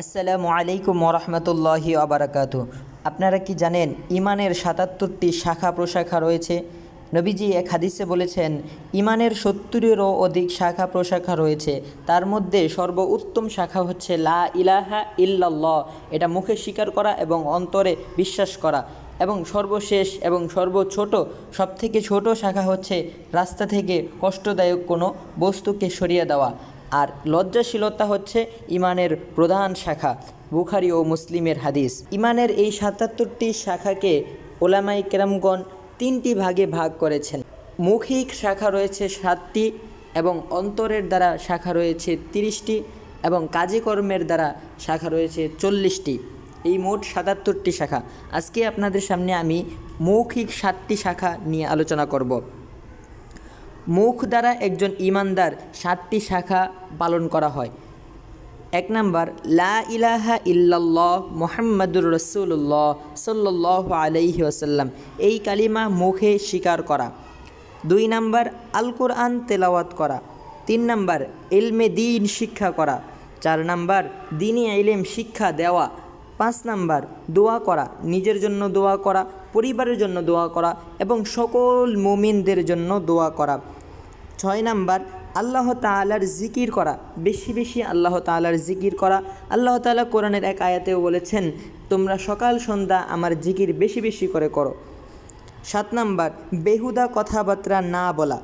আসসালামু আলাইকুম ওরহমতুল্লাহি আবরাকাতু আপনারা কি জানেন ইমানের সাতাত্তরটি শাখা প্রশাখা রয়েছে? নবীজি এক হাদিসে বলেছেন, ইমানের সত্তরেরও অধিক শাখা প্রশাখা রয়েছে। তার মধ্যে সর্বোত্তম শাখা হচ্ছে লা ইলাহা ইল্লাল্লাহ। এটা মুখে স্বীকার করা এবং অন্তরে বিশ্বাস করা। এবং সর্বশেষ এবং সর্বছোট, সবথেকে ছোট শাখা হচ্ছে রাস্তা থেকে কষ্টদায়ক কোনো বস্তুকে সরিয়ে দেওয়া। আর লজ্জাশীলতা হচ্ছে ইমানের প্রধান শাখা, বুখারি ও মুসলিমের হাদিস। ইমানের এই সাতাত্তরটি শাখাকে ওলামাই কেরামগণ তিনটি ভাগে ভাগ করেছেন। মৌখিক শাখা রয়েছে সাতটি এবং অন্তরের দ্বারা শাখা রয়েছে তিরিশটি এবং কাজেকর্মের দ্বারা শাখা রয়েছে চল্লিশটি। এই মোট সাতাত্তরটি শাখা। আজকে আপনাদের সামনে আমি মৌখিক সাতটি শাখা নিয়ে আলোচনা করব। মুখ দ্বারা একজন ইমানদার সাতটি শাখা পালন করা হয়। এক নাম্বার, লা ইলাহা ইল্লাল্লাহ মোহাম্মদুর রসুল্লাহ সাল্লাহ আলাইহি ওসাল্লাম এই কালিমা মুখে স্বীকার করা। দুই নাম্বার আল কোরআন তেলাওয়াত করা। তিন নাম্বার এলমে দিন শিক্ষা করা। চার নাম্বার, দিনী ইলেম শিক্ষা দেওয়া। পাঁচ নাম্বার, দোয়া করা, নিজের জন্য দোয়া করা, পরিবারের জন্য দোয়া করা এবং সকল মুমিনদের জন্য দোয়া করা। ছয় নাম্বার, আল্লাহ তালার জিকির করা, বেশি বেশি আল্লাহ তালার জিকির করা। আল্লাহ তালা কোরআনের এক আয়াতেও বলেছেন, তোমরা সকাল, সন্ধ্যা আমার জিকির বেশি বেশি করে করো। সাত নাম্বার, বেহুদা কথাবার্তা না বলা।